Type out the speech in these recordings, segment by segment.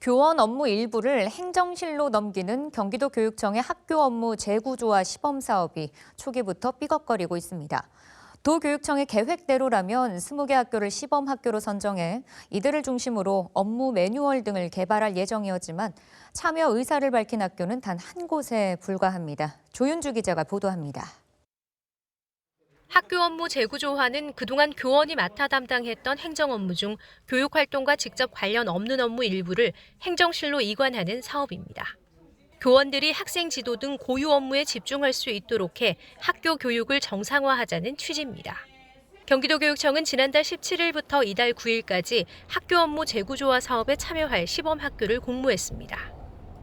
교원 업무 일부를 행정실로 넘기는 경기도 교육청의 학교 업무 재구조화 시범 사업이 초기부터 삐걱거리고 있습니다. 도교육청의 계획대로라면 20개 학교를 시범 학교로 선정해 이들을 중심으로 업무 매뉴얼 등을 개발할 예정이었지만 참여 의사를 밝힌 학교는 단 한 곳에 불과합니다. 조윤주 기자가 보도합니다. 학교 업무 재구조화는 그동안 교원이 맡아 담당했던 행정 업무 중 교육 활동과 직접 관련 없는 업무 일부를 행정실로 이관하는 사업입니다. 교원들이 학생 지도 등 고유 업무에 집중할 수 있도록 해 학교 교육을 정상화하자는 취지입니다. 경기도 교육청은 지난달 17일부터 이달 9일까지 학교 업무 재구조화 사업에 참여할 시범 학교를 공모했습니다.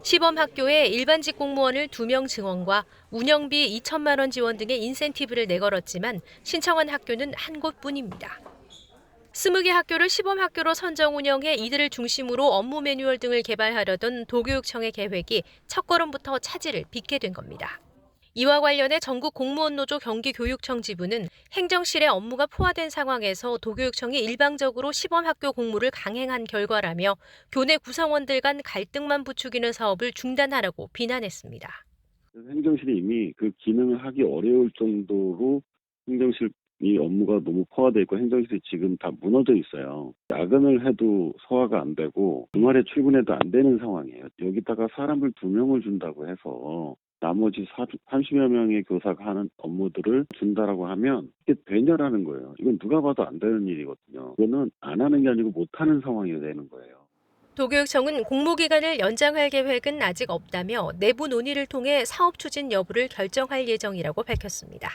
시범 학교에 일반직 공무원을 2명 증원과 운영비 2천만 원 지원 등의 인센티브를 내걸었지만 신청한 학교는 한 곳뿐입니다. 20개 학교를 시범 학교로 선정 운영해 이들을 중심으로 업무 매뉴얼 등을 개발하려던 도교육청의 계획이 첫걸음부터 차질을 빚게 된 겁니다. 이와 관련해 전국 공무원 노조 경기교육청 지부는 행정실에 업무가 포화된 상황에서 도교육청이 일방적으로 시범학교 공모를 강행한 결과라며 교내 구성원들 간 갈등만 부추기는 사업을 중단하라고 비난했습니다. 행정실이 이미 그 기능을 하기 어려울 정도로 행정실 이 업무가 너무 포화돼 있고 행정실이 지금 다 무너져 있어요. 야근을 해도 소화가 안 되고 주말에 출근해도 안 되는 상황이에요. 여기다가 사람을 두 명을 준다고 해서 나머지 30여 명의 교사가 하는 업무들을 준다라고 하면 이게 되냐라는 거예요. 이건 누가 봐도 안 되는 일이거든요. 이거는 안 하는 게 아니고 못 하는 상황이 되는 거예요. 도교육청은 공모 기간을 연장할 계획은 아직 없다며 내부 논의를 통해 사업 추진 여부를 결정할 예정이라고 밝혔습니다.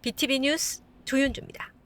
BTV 뉴스 조윤주입니다.